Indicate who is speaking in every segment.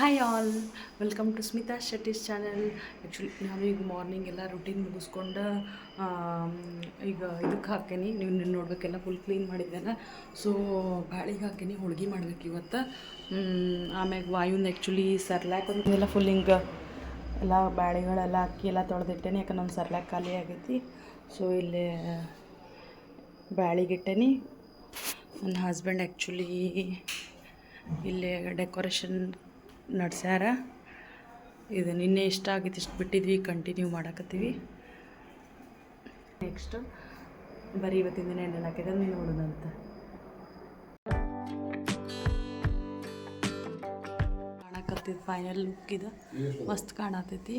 Speaker 1: Hi all welcome to Smita Shetty's channel actually ನಾನು ಈಗ morning ಎಲ್ಲ ರುಟೀನ್ ಮುಗಿಸ್ಕೊಂಡು ಈಗ ಇದಕ್ಕೆ ಹಾಕೇನಿ ನೀವು ನೀವು ನೋಡಬೇಕೆಲ್ಲ ಫುಲ್ ಕ್ಲೀನ್ ಮಾಡಿದ್ದೇನೆ? ಸೊ ಬಾಳಿಗೆ ಹಾಕೇನಿ ಹೋಳ್ಗೆ ಮಾಡ್ಬೇಕು ಇವತ್ತು. ಆಮ್ಯಾಗ ವಾಯುನ ಆ್ಯಕ್ಚುಲಿ ಸರ್ಲ್ಯಾಕ್ ಎಲ್ಲ ಫುಲ್ ಹಿಂಗೆ ಎಲ್ಲ ಬಾಳೆಗಳೆಲ್ಲ ಅಕ್ಕಿ ಎಲ್ಲ ತೊಳೆದಿಟ್ಟೇನೆ, ಯಾಕಂದ್ರೆ ನಮ್ಮ ಸರ್ಲ್ಯಾಕ್ ಖಾಲಿ ಆಗೈತಿ. ಸೊ ಇಲ್ಲಿ ಬ್ಯಾಳಿಗಿಟ್ಟೇನಿ ನನ್ನ ಹಸ್ಬೆಂಡ್ ಆ್ಯಕ್ಚುಲಿ ಇಲ್ಲಿ ಡೆಕೋರೇಷನ್ ನಡ್ಸ್ಯಾರ. ಇದು ನಿನ್ನೆ ಇಷ್ಟ ಆಗಿತ್ತು, ಇಷ್ಟು ಬಿಟ್ಟಿದ್ವಿ ಕಂಟಿನ್ಯೂ ಮಾಡಕತ್ತೀವಿ. ನೆಕ್ಸ್ಟು ಬರೀ ಇವತ್ತಿನ ದಿನ ಹಾಕಿದ್ರೆ ನೀವು ನೋಡೋದಂತ ಕಾಣಕತ್ತಿದ್ ಫೈನಲ್ ಲುಕ್ ಇದು. ಮಸ್ತ್ ಕಾಣತೈತಿ.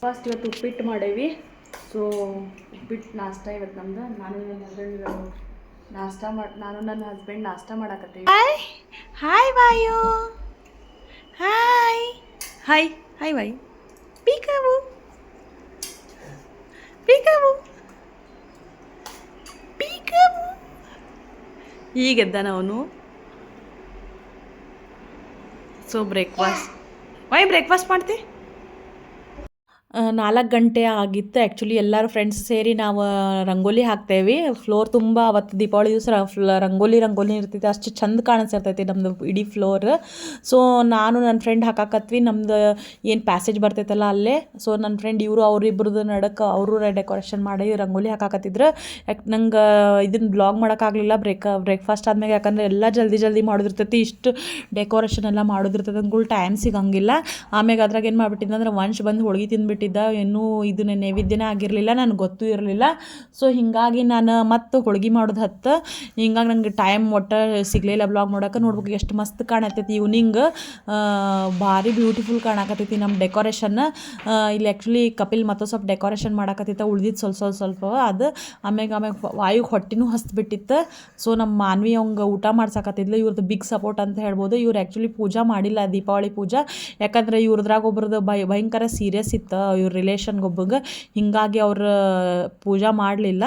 Speaker 1: ಫಸ್ಟ್ ಇವತ್ತು ಉಪ್ಪಿಟ್ಟು ಮಾಡೇವಿ. ಸೊ ಉಪ್ಪಿಟ್ಟು ನಾಷ್ಟ ಇವತ್ತು ನಮ್ದು. ನಾನು ನನ್ನ ಹಸ್ಬೆಂಡ್ ನಾಷ್ಟ ಮಾಡಿ ನಾನು ನನ್ನ ಹಸ್ಬೆಂಡ್ ನಾಷ್ಟ ಮಾಡಕತ್ತೀವಿ. Hi Vayu hi hi hi Vayu peekaboo peekaboo peekaboo ಈಗೆದ್ದಾನ ಅವನು ಸೊ ಬ್ರೇಕ್ಫಾಸ್ಟ್ ವೈ ಬ್ರೇಕ್ಫಾಸ್ಟ್ ಮಾಡ್ತಿ ನಾಲ್ಕು ಗಂಟೆ ಆಗಿತ್ತು. ಆ್ಯಕ್ಚುಲಿ ಎಲ್ಲರೂ ಫ್ರೆಂಡ್ಸ್ ಸೇರಿ ನಾವು ರಂಗೋಲಿ ಹಾಕ್ತೇವೆ. ಫ್ಲೋರ್ ತುಂಬ ಅವತ್ತು ದೀಪಾವಳಿ ದಿವಸ ರಂಗೋಲಿ ರಂಗೋಲಿ ಇರ್ತೈತೆ ಅಷ್ಟು ಚಂದ ಕಾಣಿಸಿರ್ತೈತಿ ನಮ್ಮದು ಇಡೀ ಫ್ಲೋರ್ ಸೊ ನಾನು ನನ್ನ ಫ್ರೆಂಡ್ ಹಾಕಾಕತ್ವಿ. ನಮ್ಮದು ಏನು ಪ್ಯಾಸೇಜ್ ಬರ್ತೈತಲ್ಲ ಅಲ್ಲೇ. ಸೊ ನನ್ನ ಫ್ರೆಂಡ್ ಇವರು ಅವರಿಬ್ರದ್ದು ನಡಕ್ಕೆ ಅವರು ಡೆಕೋರೇಷನ್ ಮಾಡಿ ರಂಗೋಲಿ ಹಾಕಾಕತ್ತಿದ್ರು. ಯಾಕೆ ನಂಗೆ ಇದನ್ನು ಬ್ಲಾಗ್ ಮಾಡೋಕ್ಕಾಗಲಿಲ್ಲ. ಬ್ರೇಕ್ ಬ್ರೇಕ್ಫಾಸ್ಟ್ ಆದಮೇಲೆ ಯಾಕಂದರೆ ಎಲ್ಲ ಜಲ್ದಿ ಜಲ್ದಿ ಮಾಡೋದಿರ್ತೈತಿ. ಇಷ್ಟು ಡೆಕೋರೇಷನ್ ಎಲ್ಲ ಮಾಡೋದಿರ್ತೈತೆ. ಗುಲ್ ಟೈಮ್ ಸಿಗಂಗಿಲ್ಲ. ಆಮ್ಯಾಗ ಅದ್ರಾಗ ಏನು ಮಾಡಿಬಿಟ್ಟಿದ್ದೆ ಅಂದ್ರೆ ವಂಶ್ ಬಂದು ಹೋಳ್ಗೆ ತಿಂದ್ಬಿಟ್ಟಿದ್ದ ಇನ್ನೂ ಇದನ್ನ ನೈವೇದ್ಯನೇ ಆಗಿರಲಿಲ್ಲ ನನಗೆ ಗೊತ್ತೂ ಇರಲಿಲ್ಲ. ಸೊ ಹಿಂಗಾಗಿ ನಾನು ಮತ್ತೆ ಹೋಳ್ಗೆ ಮಾಡೋದು ಹತ್ತು. ಹಿಂಗಾಗಿ ನಂಗೆ ಟೈಮ್ ಒಟ್ಟು ಸಿಗಲಿಲ್ಲ ಬ್ಲಾಗ್ ನೋಡೋಕೆ. ನೋಡ್ಬೇಕು ಎಷ್ಟು ಮಸ್ತ್ ಕಾಣತೈತಿ ಈವ್ನಿಂಗ್ ಭಾರಿ ಬ್ಯೂಟಿಫುಲ್ ಕಾಣಕತ್ತೈತಿ ನಮ್ಮ ಡೆಕೋರೇಷನ್ ಇಲ್ಲಿ ಆ್ಯಕ್ಚುಲಿ ಕಪಿಲ್ ಮತ್ತೊಂದು ಸ್ವಲ್ಪ ಡೆಕೋರೇಷನ್ ಮಾಡಕತ್ತಿತ್ತ ಉಳ್ದಿದ್ದು ಸ್ವಲ್ಪ ಸ್ವಲ್ಪ ಸ್ವಲ್ಪ ಅದು. ಆಮ್ಯಾಗ ಆಮ್ಯಾಗ ವಾಯುಗೆ ಹೊಟ್ಟಿನೂ ಹಸ್ಬಿಟ್ಟಿತ್ತು ಸೊ ನಮ್ಮ ಮಾನ್ವಿ ಅವಂಗೆ ಊಟ ಮಾಡ್ಸಕತ್ತಿದ್ಲು. ಇವ್ರದ್ದು ಬಿಗ್ ಸಪೋರ್ಟ್ ಅಂತ ಹೇಳ್ಬೋದು. ಇವ್ರು ಆ್ಯಕ್ಚುಲಿ ಪೂಜಾ ಮಾಡಿಲ್ಲ ದೀಪಾವಳಿ ಪೂಜಾ. ಯಾಕಂದ್ರೆ ಇವ್ರದ್ರಾಗ ಒಬ್ರದ್ದು ಭಯ ಭಯಂಕರ ಸೀರಿಯಸ್ ಇತ್ತು. ಇವ್ರ ರಿಲೇಷನ್ಗೆ ಒಬ್ಬಗೆ ಹಿಂಗಾಗಿ ಅವ್ರ ಪೂಜಾ ಮಾಡಲಿಲ್ಲ.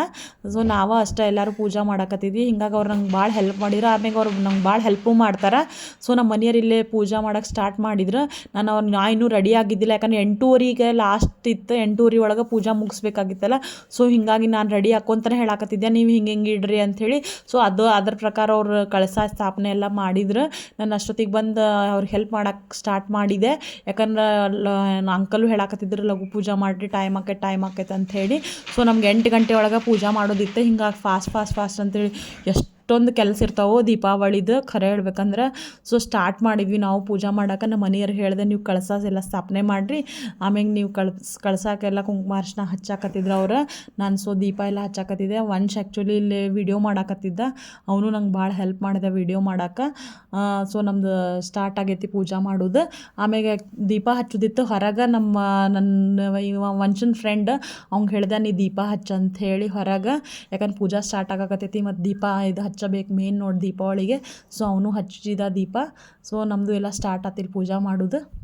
Speaker 1: ಸೊ ನಾವು ಅಷ್ಟೇ ಎಲ್ಲರೂ ಪೂಜಾ ಮಾಡಕತ್ತಿದ್ವಿ. ಹಿಂಗಾಗಿ ಅವ್ರು ನಂಗೆ ಭಾಳ ಹೆಲ್ಪ್ ಮಾಡಿದ್ರು. ಆಮ್ಯಾಗ ಅವ್ರು ನಂಗೆ ಭಾಳ ಹೆಲ್ಪು ಮಾಡ್ತಾರೆ. ಸೊ ನಮ್ಮ ಮನೆಯವ್ರು ಇಲ್ಲೇ ಪೂಜಾ ಮಾಡೋಕೆ ಸ್ಟಾರ್ಟ್ ಮಾಡಿದ್ರು. ನಾನು ಅವ್ರು, ನಾ ಇನ್ನೂ ರೆಡಿ ಆಗಿದ್ದಿಲ್ಲ. ಯಾಕಂದ್ರೆ ಎಂಟೂವರೆಗೆ ಲಾಸ್ಟ್ ಇತ್ತು. ಎಂಟೂವರೆ ಒಳಗೆ ಪೂಜಾ ಮುಗಿಸ್ಬೇಕಾಗಿತ್ತಲ್ಲ. ಸೊ ಹಿಂಗಾಗಿ ನಾನು ರೆಡಿ ಹಾಕೊಂತಾನೆ ಹೇಳಕತ್ತಿದ್ದೆ. ನೀವು ಹಿಂಗೆ ಹಿಂಗೆ ಇಡ್ರಿ ಅಂಥೇಳಿ ಸೊ ಅದು, ಅದ್ರ ಪ್ರಕಾರ ಅವ್ರು ಕಳಸ ಸ್ಥಾಪನೆ ಎಲ್ಲ ಮಾಡಿದ್ರು. ನಾನು ಅಷ್ಟೊತ್ತಿಗೆ ಬಂದು ಅವ್ರಿಗೆ ಹೆಲ್ಪ್ ಮಾಡಕ್ಕೆ ಸ್ಟಾರ್ಟ್ ಮಾಡಿದೆ. ಯಾಕಂದ್ರೆ ಅಂಕಲು ಹೇಳಕತ್ತಿದ್ರು ಲಘು ಪೂಜಾ ಮಾಡಿರಿ ಟೈಮ್ ಆಕೈತೆ ಟೈಮ್ ಆಕೈತೆ ಅಂತ ಹೇಳಿ. ಸೊ ನಮ್ಗೆ ಎಂಟು ಗಂಟೆ ಒಳಗೆ ಪೂಜಾ ಮಾಡೋದಿತ್ತು. ಹಿಂಗಾಗಿ ಫಾಸ್ಟ್ ಫಾಸ್ಟ್ ಫಾಸ್ಟ್ ಅಂತೇಳಿ ಎಷ್ಟೊಂದು ಕೆಲಸ ಇರ್ತಾವೋ ದೀಪಾವಳಿದು ಖರೆ ಹೇಳ್ಬೇಕಂದ್ರೆ ಸೊ ಸ್ಟಾರ್ಟ್ ಮಾಡಿದ್ವಿ ನಾವು ಪೂಜೆ ಮಾಡಕ್ಕೆ ನಮ್ಮ ಮನೆಯವ್ರು ಹೇಳಿದೆ, ನೀವು ಕಳಸ ಎಲ್ಲ ಸ್ಥಾಪನೆ ಮಾಡಿರಿ. ಆಮ್ಯಾಗ ನೀವು ಕಳ್ಸ್ ಕಳ್ಸೋಕ್ಕೆಲ್ಲ ಕುಂಕುಮ ಅರ್ಶಿನ ಹಚ್ಚಾಕತ್ತಿದ್ರು ಅವ್ರು. ನಾನು ಸೊ ದೀಪ ಎಲ್ಲ ಹಚ್ಚಾಕತ್ತಿದ್ದೆ. ವಂಶ ಆ್ಯಕ್ಚುಲಿ ಇಲ್ಲಿ ವಿಡಿಯೋ ಮಾಡಾಕತ್ತಿದ್ದ. ಅವನು ನಂಗೆ ಭಾಳ ಹೆಲ್ಪ್ ಮಾಡಿದೆ ವಿಡಿಯೋ ಮಾಡಕ್ಕೆ ಸೊ ನಮ್ದು ಸ್ಟಾರ್ಟ್ ಆಗೈತಿ ಪೂಜೆ ಮಾಡೋದು. ಆಮ್ಯಾಗ ದೀಪ ಹಚ್ಚೋದಿತ್ತು. ಹೊರಗೆ ನಮ್ಮ ನನ್ನ ವಂಶನ್ ಫ್ರೆಂಡ್ ಅವ್ಗೆ ಹೇಳ್ದೆ, ನೀ ದೀಪ ಹಚ್ಚ ಅಂತ ಹೇಳಿ ಹೊರಗೆ. ಯಾಕಂದ್ರೆ ಪೂಜಾ ಸ್ಟಾರ್ಟ್ ಆಗಕತ್ತೈತಿ ಮತ್ತು ದೀಪ ಇದು ಹಚ್ಚಬೇಕು ಮೇನ್ ನೋಡಿ ದೀಪಾವಳಿಗೆ. ಸೊ ಅವನು ಹಚ್ಚಿದ ದೀಪ. ಸೊ ನಮ್ಮದು ಎಲ್ಲ ಸ್ಟಾರ್ಟ್ ಆತಿಲ್ ಪೂಜಾ ಮಾಡೋದು.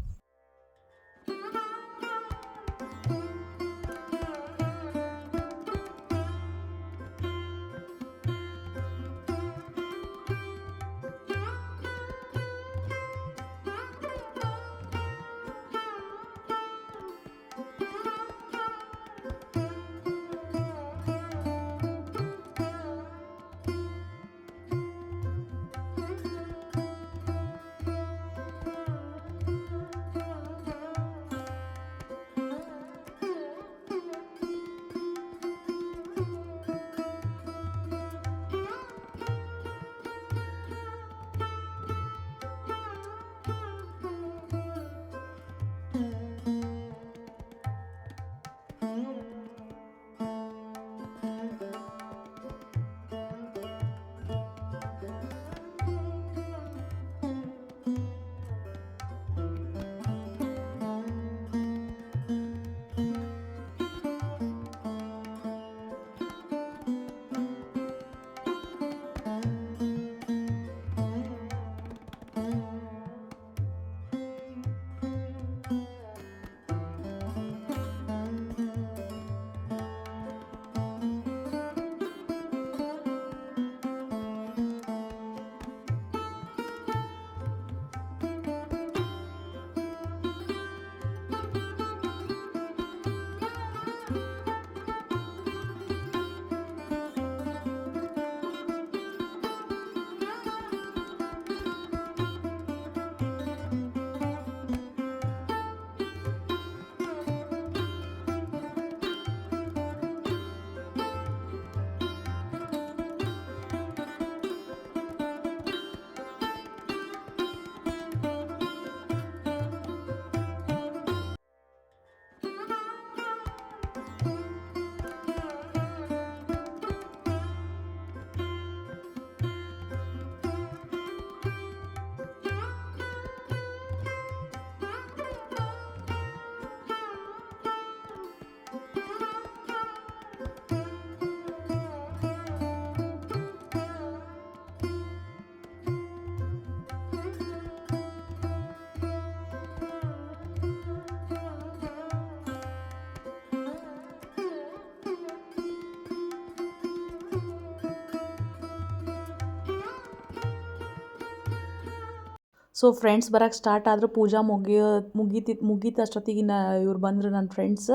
Speaker 1: ಸೊ ಫ್ರೆಂಡ್ಸ್ ಬರೋಕ್ಕೆ ಸ್ಟಾರ್ಟ್ ಆದರೂ ಪೂಜಾ ಮುಗಿಯೋ, ಮುಗೀತಿ, ಮುಗೀತು ಅಷ್ಟೊತ್ತಿಗೆ ನಾ ಇವ್ರು ಬಂದರು ನನ್ನ ಫ್ರೆಂಡ್ಸ್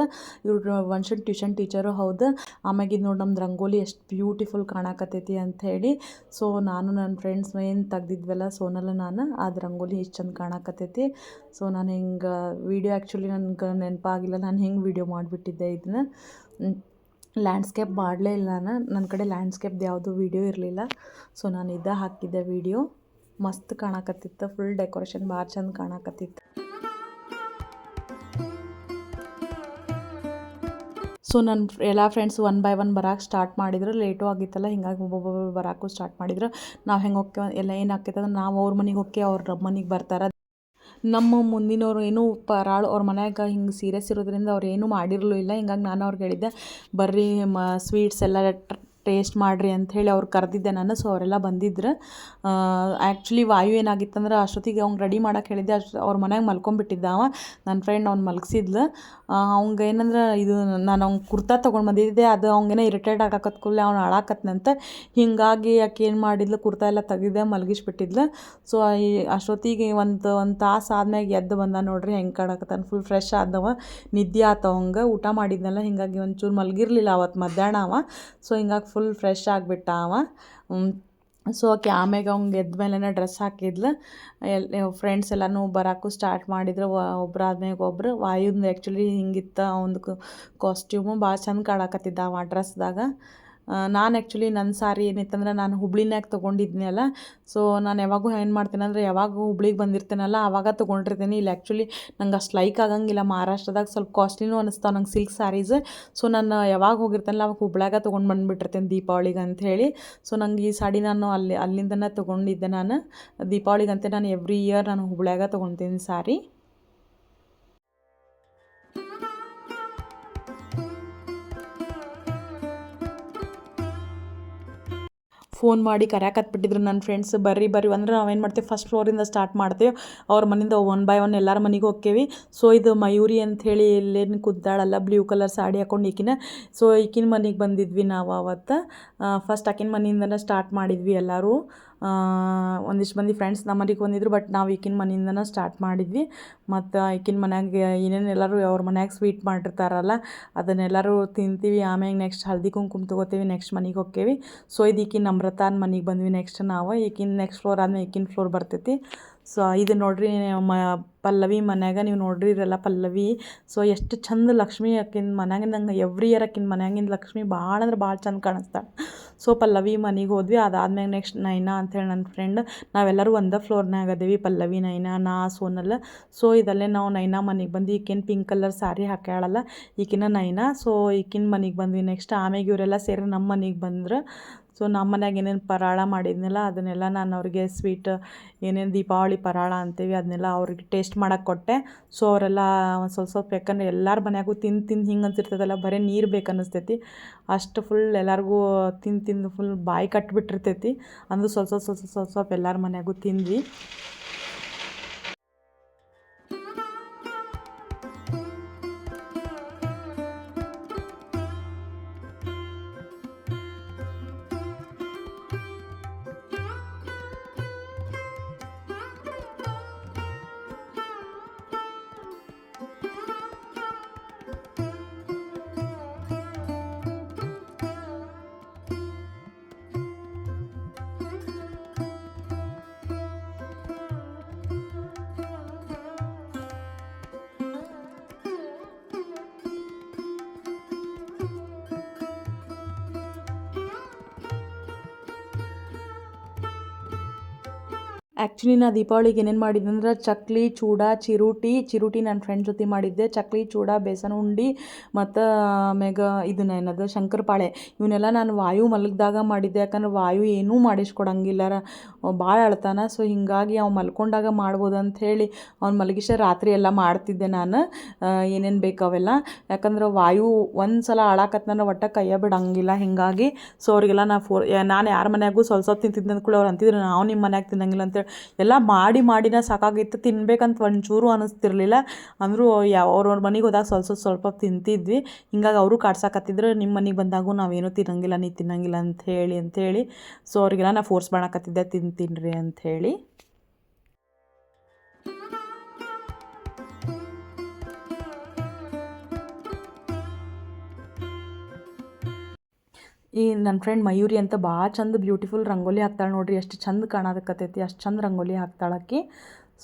Speaker 1: ಇವ್ರು ವಂಶನ್ ಟ್ಯೂಷನ್ ಟೀಚರು ಹೌದು. ಆಮ್ಯಾಗ ಇದು ನೋಡಿ ನಮ್ದು ರಂಗೋಲಿ ಎಷ್ಟು ಬ್ಯೂಟಿಫುಲ್ ಕಾಣಕತ್ತೈತಿ ಹೇಳಿ. ಸೊ ನಾನು ನನ್ನ ಫ್ರೆಂಡ್ಸ್ ಏನು ತೆಗ್ದಿದ್ವಲ್ಲ, ಸೋನಲ್ಲ ನಾನು, ಅದು ರಂಗೋಲಿ ಎಷ್ಟು ಚಂದ ಕಾಣಕತ್ತೈತಿ. ಸೊ ನಾನು ಹಿಂಗೆ ವೀಡಿಯೋ ಆ್ಯಕ್ಚುಲಿ ನನಗೆ ನೆನಪಾಗಿಲ್ಲ, ನಾನು ಹೆಂಗೆ ವೀಡಿಯೋ ಮಾಡಿಬಿಟ್ಟಿದ್ದೆ ಇದನ್ನ ಲ್ಯಾಂಡ್ಸ್ಕೇಪ್ ಮಾಡಲೇ ಇಲ್ಲ ನಾನು. ನನ್ನ ಕಡೆ ಲ್ಯಾಂಡ್ಸ್ಕೇಪ್ದು ಯಾವುದೂ ವೀಡಿಯೋ ಇರಲಿಲ್ಲ. ಸೊ ನಾನು ಇದ್ದ ಹಾಕಿದ್ದೆ ವೀಡಿಯೋ ಮಸ್ತ್ ಕಾಣಕತ್ತಿತ್ತು. ಫುಲ್ ಡೆಕೋರೇಷನ್ ಭಾಳ ಚಂದ ಕಾಣಕತ್ತಿತ್ತು. ಸೊ ನನ್ನ ಎಲ್ಲ ಫ್ರೆಂಡ್ಸ್ ಒನ್ ಬೈ ಒನ್ ಬರೋಕೆ ಸ್ಟಾರ್ಟ್ ಮಾಡಿದ್ರು. ಲೇಟು ಆಗಿತ್ತಲ್ಲ, ಹಿಂಗಾಗಿ ಒಬ್ಬೊಬ್ಬರು ಬರೋಕ್ಕೂ ಸ್ಟಾರ್ಟ್ ಮಾಡಿದ್ರು. ನಾವು ಹೆಂಗೆ ಹೋಗ್ತೇವೆ ಎಲ್ಲ ಏನು ಆಗ್ತೈತೆ ಅಂದ್ರೆ ನಾವು ಅವ್ರ ಮನೆಗೆ ಹೋಗಿ ಅವ್ರ ಮನೆಗೆ ಬರ್ತಾರೆ. ನಮ್ಮ ಮುಂದಿನವ್ರು ಏನೂ ಪರಾಳು ಅವ್ರ ಮನ್ಯಾಗ ಹಿಂಗೆ ಸೀರಿಯಸ್ ಇರೋದ್ರಿಂದ ಅವ್ರು ಏನೂ ಮಾಡಿರಲಿಲ್ಲ ಹಿಂಗಾಗಿ ನಾನು ಅವ್ರಿಗೆ ಹೇಳಿದ್ದೆ, ಬರ್ರಿ ಮ ಸ್ವೀಟ್ಸ್ ಎಲ್ಲ ಟೇಸ್ಟ್ ಮಾಡಿರಿ ಅಂಥೇಳಿ ಅವ್ರು ಕರೆದಿದ್ದೆ ನಾನು. ಸೊ ಅವರೆಲ್ಲ ಬಂದಿದ್ರು. ಆ್ಯಕ್ಚುಲಿ ವಾಯು ಏನಾಗಿತ್ತಂದ್ರೆ ಅಷ್ಟೊತ್ತಿಗೆ ಅವ್ನು ರೆಡಿ ಮಾಡಕ್ಕೆ ಹೇಳಿದ್ದೆ. ಅಷ್ಟು, ಅವ್ರ ಮನ್ಯಾಗ ಮಲ್ಕೊಂಬಿಟ್ಟಿದ್ದ ಅವ. ನನ್ನ ಫ್ರೆಂಡ್ ಅವ್ನು ಮಲಗಿಸಿದ್ಲು. ಅವಂಗೆ ಏನಂದ್ರೆ ಇದು ನಾನು ಅವ್ನು ಕುರ್ತಾ ತೊಗೊಂಡು ಬಂದಿದ್ದೆ. ಅದು ಅವಂಗೇನೋ ಇರಿಟೇಟ್ ಆಗಕತ್, ಕೂಡಲೇ ಅವ್ನು ಅಳಾಕತ್ನಂತ. ಹೀಗಾಗಿ ಆಕೆ ಏನು ಮಾಡಿದ್ಲು, ಕುರ್ತಾ ಎಲ್ಲ ತೆಗೆದೆ ಮಲಗಿಸ್ಬಿಟ್ಟಿದ್ಲು. ಸೊ ಈ ಅಷ್ಟೊತ್ತಿಗೆ ಒಂದು ಒಂದು ತಾಸು ಆದ್ಮ್ಯಾಗ ಎದ್ದು ಬಂದ ನೋಡ್ರಿ ಹೆಂಗೆ ಕಾಡಕತ್ತಾನ. Full fresh ಆದವ. ನಿದ್ದೆ ಆತವಂಗೆ ಊಟ ಮಾಡಿದ್ನಲ್ಲ, ಹೀಗಾಗಿ ಒಂಚೂರು ಮಲಗಿರ್ಲಿಲ್ಲ ಅವತ್ತು ಮಧ್ಯಾಹ್ನ ಅವ. ಸೊ ಹಿಂಗಾಗಿ ಫುಲ್ ಫ್ರೆಶ್ ಆಗಿಬಿಟ್ಟ ಅವ. ಸೊ ಆಕೆ ಆಮೇಲೆ ಅವ್ನಿಗೆ ಎದ್ದ ಮೇಲೇ ಡ್ರೆಸ್ ಹಾಕಿದ್ಲು. ಎಲ್ಲಿ ಫ್ರೆಂಡ್ಸ್ ಎಲ್ಲನೂ ಬರೋಕ್ಕೂ ಸ್ಟಾರ್ಟ್ ಮಾಡಿದ್ರು. ಒಬ್ರು ವಾಯುಂದು ಆ್ಯಕ್ಚುಲಿ ಹಿಂಗಿತ್ತು. ಅವ್ನದು ಕಾಸ್ಟ್ಯೂಮು ಭಾಳ ಚಂದ ಕಾಣಕತ್ತಿದ್ದ ಅವ ಡ್ರೆಸ್ದಾಗ ನಾನು ಆ್ಯಕ್ಚುಲಿ ನನ್ನ ಸಾರಿ ಏನಿತ್ತಂದ್ರೆ ನಾನು ಹುಬ್ಳಿನಾಗ ತೊಗೊಂಡಿದ್ನಲ್ಲ ಸೊ ನಾನು ಯಾವಾಗೂ ಏನು ಮಾಡ್ತೀನಿ ಅಂದರೆ ಯಾವಾಗ ಹುಬ್ಳಿಗೆ ಬಂದಿರ್ತೇನಲ್ಲ ಆವಾಗ ತೊಗೊಂಡಿರ್ತೀನಿ. ಇಲ್ಲಿ ಆ್ಯಕ್ಚುಲಿ ನಂಗೆ ಅಷ್ಟು ಲೈಕ್ ಆಗಂಗಿಲ್ಲ. ಮಹಾರಾಷ್ಟ್ರದಾಗ ಸ್ವಲ್ಪ ಕಾಸ್ಟ್ಲಿನೂ ಅನಿಸ್ತಾವೆ ನಂಗೆ ಸಿಲ್ಕ್ ಸ್ಯಾರೀಸ್ ಸೊ ನಾನು ಯಾವಾಗ ಹೋಗಿರ್ತೇನಲ್ಲ, ಅವಾಗ ಹುಬ್ಳಾಗ ತೊಗೊಂಡು ಬಂದುಬಿಟ್ಟಿರ್ತೀನಿ ದೀಪಾವಳಿಗೆ ಅಂಥೇಳಿ ಸೊ ನಂಗೆ ಈ ಸಾಡಿ ನಾನು ಅಲ್ಲಿ, ಅಲ್ಲಿಂದನೇ ತೊಗೊಂಡಿದ್ದೆ ನಾನು. ದೀಪಾವಳಿಗಂತೆ ನಾನು ಎವ್ರಿ ಇಯರ್ ನಾನು ಹುಬ್ಳ್ಯಾಗ ತೊಗೊತೀನಿ ಸಾರಿ. ಫೋನ್ ಮಾಡಿ ಕರ್ಯಾಕತ್ಬಿಟ್ಟಿದ್ರು ನನ್ನ ಫ್ರೆಂಡ್ಸ್ ಬರ್ರಿ ಬರ್ರಿ. ಅಂದ್ರೆ ನಾವೇನು ಮಾಡ್ತೀವಿ? ಫಸ್ಟ್ ಫ್ಲೋರಿಂದ ಸ್ಟಾರ್ಟ್ ಮಾಡ್ತೇವೆ. ಅವ್ರ ಮನೆಯಿಂದ ಒನ್ ಬೈ ಒನ್ ಎಲ್ಲರ ಮನೆಗೆ ಹೋಗ್ತೇವೆ ಸೊ ಇದು ಮಯೂರಿ ಅಂಥೇಳಿ ಎಲ್ಲೇನು ಕುದ್ದಾಳಲ್ಲ ಬ್ಲೂ ಕಲರ್ ಸಾಡಿ ಹಾಕೊಂಡು ಈಕಿನ. ಸೊ ಈಕಿನ ಮನೆಗೆ ಬಂದಿದ್ವಿ ನಾವು ಅವತ್ತು. ಫಸ್ಟ್ ಆಕಿನ ಮನೆಯಿಂದನೇ ಸ್ಟಾರ್ಟ್ ಮಾಡಿದ್ವಿ ಎಲ್ಲರೂ. ಒಂದಿಷ್ಟು ಮಂದಿ ಫ್ರೆಂಡ್ಸ್ ನಮ್ಮ ಮನೆಗೆ ಬಂದಿದ್ರು ಬಟ್ ನಾವು ಈಕಿನ ಮನೆಯಿಂದನೇ ಸ್ಟಾರ್ಟ್ ಮಾಡಿದ್ವಿ. ಮತ್ತು ಈಕಿನ ಮನ್ಯಾಗ ಏನೇನು ಎಲ್ಲರೂ ಅವ್ರ ಮನ್ಯಾಗ ಸ್ವೀಟ್ ಮಾಡಿರ್ತಾರಲ್ಲ, ಅದನ್ನೆಲ್ಲರೂ ತಿಂತೀವಿ. ಆಮ್ಯಾಗ ನೆಕ್ಸ್ಟ್ ಹಳದಿ ಕುಂಕುಮ ತೊಗೋತೀವಿ ನೆಕ್ಸ್ಟ್ ಮನೆಗೆ ಹೋಗ್ತೀವಿ ಸೊ ಇದು ಈಕಿನ ನಮ್ರತಾನ ಮನೆಗೆ ಬಂದ್ವಿ ನೆಕ್ಸ್ಟ್ ನಾವು. ಈಕಿನ ನೆಕ್ಸ್ಟ್ ಫ್ಲೋರ್ ಆದ್ಮೇಲೆ ಈಕಿನ ಫ್ಲೋರ್ ಬರ್ತೈತಿ. ಸೊ, ಇದು ನೋಡ್ರಿ ಮ ಪಲ್ಲವಿ ಮನ್ಯಾಗ ನೀವು ನೋಡ್ರಿ ಇರಲ್ಲ ಪಲ್ಲವಿ. ಸೊ, ಎಷ್ಟು ಚಂದ ಲಕ್ಷ್ಮಿ ಆಕಿನ ಮನ್ಯಾಗಿಂದ, ನಂಗೆ ಎವ್ರಿ ಇಯರ್ ಆಕಿನ ಮನ್ಯಾಗಿಂದ ಲಕ್ಷ್ಮಿ ಭಾಳ ಅಂದ್ರೆ ಭಾಳ ಚಂದ ಕಾಣಿಸ್ತಾಳೆ ಸೊ, ಪಲ್ಲವಿ ಮನೆಗೆ ಹೋದ್ವಿ, ಅದಾದ್ಮ್ಯಾಗ ನೆಕ್ಸ್ಟ್ ನೈನಾ ಅಂಥೇಳಿ ನನ್ನ ಫ್ರೆಂಡ್ ನಾವೆಲ್ಲರೂ ಒಂದೇ ಫ್ಲೋರ್ನಾಗ ಅದೇವಿ ಪಲ್ಲವಿ, ನೈನಾ, ನಾ, ಸೋನಲ್. ಸೊ, ಇದಲ್ಲೇ ನಾವು ನೈನಾ ಮನೆಗೆ ಬಂದು ಈಕಿನ ಪಿಂಕ್ ಕಲರ್ ಸ್ಯಾರಿ ಹಾಕ್ಯಾಳಲ್ಲ, ಈಕಿನ ನೈನಾ. ಸೊ, ಈಕಿನ ಮನೆಗೆ ಬಂದ್ವಿ ನೆಕ್ಸ್ಟ್ ಆಮ್ಯಾಗ ಇವರೆಲ್ಲ ಸೇರಿ ನಮ್ಮ ಮನೆಗೆ ಬಂದ್ರೆ. ಸೊ ನಮ್ಮ ಮನ್ಯಾಗ ಏನೇನು ಪರಾಳ ಮಾಡಿದ್ನಲ್ಲ, ಅದನ್ನೆಲ್ಲ ನಾನು ಅವ್ರಿಗೆ ಸ್ವೀಟ್ ಏನೇನು ದೀಪಾವಳಿ ಪರಾಳ ಅಂತೀವಿ, ಅದನ್ನೆಲ್ಲ ಅವ್ರಿಗೆ ಟೇಸ್ಟ್ ಮಾಡೋಕೆ ಕೊಟ್ಟೆ. ಸೊ ಅವರೆಲ್ಲ ಒಂದು ಸ್ವಲ್ಪ ಸ್ವಲ್ಪ ಯಾಕಂದ್ರೆ ಎಲ್ಲರ ಮನ್ಯಾಗೂ ತಿಂದು ತಿಂದು ಹಿಂಗೆ ಅನ್ಸಿರ್ತದಲ್ಲ, ಬರೀ ನೀರು ಬೇಕು ಅನ್ನಿಸ್ತೈತಿ ಅಷ್ಟು ಫುಲ್ ಎಲ್ಲರಿಗೂ ತಿಂದು ತಿಂದು ಫುಲ್ ಬಾಯಿ ಕಟ್ಟಿಬಿಟ್ಟಿರ್ತೈತಿ ಅಂದು ಸ್ವಲ್ಪ ಸ್ವಲ್ಪ ಸ್ವಲ್ಪ ಸ್ವಲ್ಪ ಸ್ವಲ್ಪ ಎಲ್ಲರ ಮನ್ಯಾಗೂ ತಿಂದ್ವಿ. ಆ್ಯಕ್ಚುಲಿ ನಾ ದೀಪಾವಳಿಗೆ ಏನೇನು ಮಾಡಿದ್ದೆ ಅಂದ್ರೆ ಚಕ್ಲಿ, ಚೂಡ, ಚಿರೋಟಿ. ಚಿರೋಟಿ ನನ್ನ ಫ್ರೆಂಡ್ ಜೊತೆ ಮಾಡಿದ್ದೆ. ಚಕ್ಲಿ, ಚೂಡ, ಬೇಸನ್ ಉಂಡೆ ಮತ್ತು, ಆಮ್ಯಾಗ ಇದನ್ನ ಏನದು? ಶಂಕರಪಾಳೆ. ಇವನ್ನೆಲ್ಲ ನಾನು ವಾಯು ಮಲಗಿದಾಗ ಮಾಡಿದ್ದೆ. ಯಾಕಂದ್ರೆ ವಾಯು ಏನೂ ಮಾಡಿಸ್ಕೊಡಂಗಿಲ್ಲ ಭಾಳ ಅಳ್ತಾನೆ. ಸೊ ಹೀಗಾಗಿ ಅವ್ನು ಮಲ್ಕೊಂಡಾಗ ಮಾಡ್ಬೋದು ಹೇಳಿ ಅವ್ನು ಮಲಗಿಸ ರಾತ್ರಿ ಎಲ್ಲ ಮಾಡ್ತಿದ್ದೆ ನಾನು. ಏನೇನು ಬೇಕು ಅವೆಲ್ಲ. ಯಾಕಂದ್ರೆ ವಾಯು ಒಂದು ಸಲ ಆಳಾಕತ್ತನ ಒಟ್ಟು ಕೈಯ ಬಿಡಂಗಿಲ್ಲ. ಹೀಗಾಗಿ ಸೊ ಅವರಿಗೆಲ್ಲ ನಾ ಫೋ ನಾನು ಯಾರ ಮನೆಯಾಗೂ ಸ್ವಲ್ಪ ಸ್ವಲ್ಪ ತಿಂತಿದ್ದೆ ಅವ್ರು ಅಂತಿದ್ರು, ನಾವು ನಿಮ್ಮ ಮನ್ಯಾಗ ತಿನ್ನಂಗಿಲ್ಲ ಅಂತೇಳಿ. ಎಲ್ಲ ಮಾಡಿ ಮಾಡಿನ ಸಾಕಾಗಿತ್ತು. ತಿನ್ಬೇಕಂತ ಒಂಚೂರು ಅನ್ನಿಸ್ತಿರ್ಲಿಲ್ಲ ಅಂದರೂ ಯಾವ ಅವ್ರವ್ರ ಮನೆಗೆ ಹೋದಾಗ ಸ್ವಲ್ಪ ಸ್ವಲ್ಪ ಸ್ವಲ್ಪ ತಿಂತಿದ್ವಿ. ಹಿಂಗಾಗಿ ಅವರು ಕಾಡ್ಸಾಕತ್ತಿದ್ರು ನಿಮ್ಮ ಮನೆಗೆ ಬಂದಾಗೂ ನಾವೇನು ತಿನ್ನಂಗಿಲ್ಲ, ನೀ ತಿನ್ನಂಗಿಲ್ಲ ಅಂತ ಹೇಳಿ ಅಂತೇಳಿ ಸೊ ಅವ್ರಿಗೆಲ್ಲ ನಾ ಫೋರ್ಸ್ ಮಾಡಕತ್ತಿದ್ದೆ ತಿಂದು ತಿನ್ನಿರಿ ಅಂಥೇಳಿ. ಈ ನನ್ನ ಫ್ರೆಂಡ್ ಮಯೂರಿ ಅಂತ ಭಾಳ ಚಂದ ಬ್ಯೂಟಿಫುಲ್ ರಂಗೋಲಿ ಹಾಕ್ತಾಳೆ ನೋಡ್ರಿ, ಎಷ್ಟು ಚಂದ ಕಾಣದಕ್ಕತ್ತೈತಿ ಅಷ್ಟು ಚಂದ ರಂಗೋಲಿ ಹಾಕ್ತಾಳಕ್ಕಿ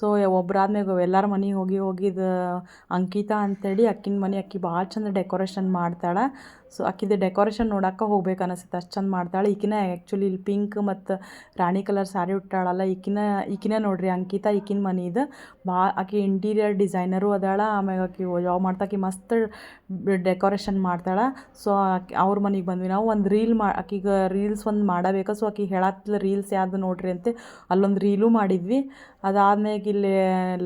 Speaker 1: ಸೊ ಒಬ್ರಾದ್ಮೇಲೆ ಎಲ್ಲರ ಮನೆಗೆ ಹೋಗಿ ಹೋಗಿದ್ದು ಅಂಕಿತಾ ಅಂತೇಳಿ ಅಕ್ಕಿನ ಮನೆ, ಅಕ್ಕಿ ಭಾಳ ಚಂದ ಡೆಕೋರೇಷನ್ ಮಾಡ್ತಾಳೆ. ಸೊ ಆಕಿದು ಡೆಕೋರೇಷನ್ ನೋಡಕ್ಕೆ ಹೋಗ್ಬೇಕು ಅನಿಸುತ್ತೆ ಅಷ್ಟು ಚಂದ ಮಾಡ್ತಾಳೆ. ಈಕಿನ ಆ್ಯಕ್ಚುಲಿ ಇಲ್ಲಿ ಪಿಂಕ್ ಮತ್ತು ರಾಣಿ ಕಲರ್ ಸ್ಯಾರಿ ಉಟ್ಟಾಳಲ್ಲ, ಈಕಿನ ಈಕಿನ ನೋಡ್ರಿ ಅಂಕಿತಾ ಈಕಿನ ಮನೆ ಇದು ಭಾಳ ಆಕಿ ಇಂಟೀರಿಯರ್ ಡಿಸೈನರು ಅದಾಳ ಆಮೇಲೆ ಆಕಿ ಜಾಬ್ ಮಾಡ್ತಾಕಿ ಮಸ್ತ್ ಡೆಕೋರೇಷನ್ ಮಾಡ್ತಾಳೆ. ಸೊ ಅವ್ರ ಮನೆಗೆ ಬಂದ್ವಿ ನಾವು. ಒಂದು ರೀಲ್ ಮಾ, ಆಕಿಗೆ ರೀಲ್ಸ್ ಒಂದು ಮಾಡಬೇಕು. ಸೊ, ಆಕಿ ಹೇಳತ್ತಲ್ಲ ರೀಲ್ಸ್ ಯಾವುದು ನೋಡ್ರಿ ಅಂತ ಅಲ್ಲೊಂದು ರೀಲು ಮಾಡಿದ್ವಿ. ಅದಾದ್ಮೇಲೆ ಇಲ್ಲಿ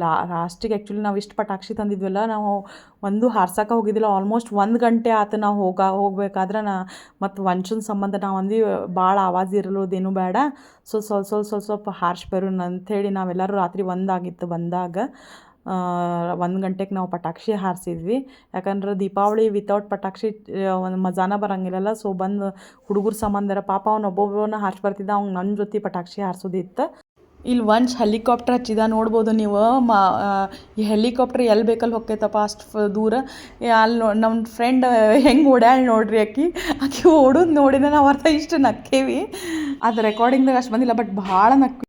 Speaker 1: ಲಾಸ್ಟಿಗೆ ಆ್ಯಕ್ಚುಲಿ ನಾವು ಇಷ್ಟು ಪಟಾಕ್ಷಿ ತಂದಿದ್ವಲ್ಲ, ನಾವು ಒಂದು ಹಾರ್ಸಕ್ಕೆ ಹೋಗಿದ್ದಿಲ್ಲ ಆಲ್ಮೋಸ್ಟ್ ಒಂದು ಗಂಟೆ ಆತು ನಾವು ಹೋಗ, ಹೋಗ್ಬೇಕಾದ್ರೆ ನಾ, ಮತ್ತು ವಂಚನ ಸಂಬಂಧ ನಾವು ಅಂದು ಭಾಳ ಆವಾಜ್ ಇರಲೋದೇನು ಬೇಡ. ಸೊ ಸ್ವಲ್ಪ ಸ್ವಲ್ಪ ಸ್ವಲ್ಪ ಸ್ವಲ್ಪ ಹಾರ್ಶ್ ಬರೋಣ ಅಂಥೇಳಿ ನಾವೆಲ್ಲರೂ ರಾತ್ರಿ ಒಂದಾಗಿತ್ತು ಬಂದಾಗ ಒಂದು ಗಂಟೆಗೆ ನಾವು ಪಟಾಕ್ಷಿ ಹಾರಿಸಿದ್ವಿ. ಯಾಕಂದ್ರೆ ದೀಪಾವಳಿ ವಿತೌಟ್ ಪಟಾಕ್ಷಿ ಒಂದು ಮಜಾನ ಬರೋಂಗಿಲ್ಲಲ್ಲ ಸೊ ಬಂದು ಹುಡುಗರ ಸಂಬಂಧರ ಪಾಪ ಅವ್ನು ಒಬ್ಬೊಬ್ಬನ ಹಾರ್ಸ್ ಬರ್ತಿದ್ದ, ಅವ್ನು ನನ್ನ ಜೊತೆ ಪಟಾಕ್ಷಿ ಹಾರಿಸೋದಿತ್ತು. ಇಲ್ಲಿ ಒಂಚ್ ಹೆಲಿಕಾಪ್ಟರ್ ಹಚ್ಚಿದ, ನೋಡ್ಬೋದು ನೀವು, ಮಾ ಈ ಹೆಲಿಕಾಪ್ಟರ್ ಎಲ್ಲಿ ಬೇಕಲ್ಲಿ ಹೊಕ್ಕೈತಪ್ಪ ಅಷ್ಟು ದೂರ. ಅಲ್ಲಿ ನಮ್ಮ ಫ್ರೆಂಡ್ ಹೆಂಗೆ ಓಡ್ಯಾಳ ನೋಡ್ರಿ ಆಕಿ ಆಕಿ ಓಡೋದು ನೋಡಿದ ನಾವು ಅರ್ಥ ಇಷ್ಟು ನಕ್ಕೇವಿ. ಅದು ರೆಕಾರ್ಡಿಂಗ್ದಾಗ ಅಷ್ಟು ಬಂದಿಲ್ಲ ಬಟ್ ಭಾಳ ನಕ್ವಿ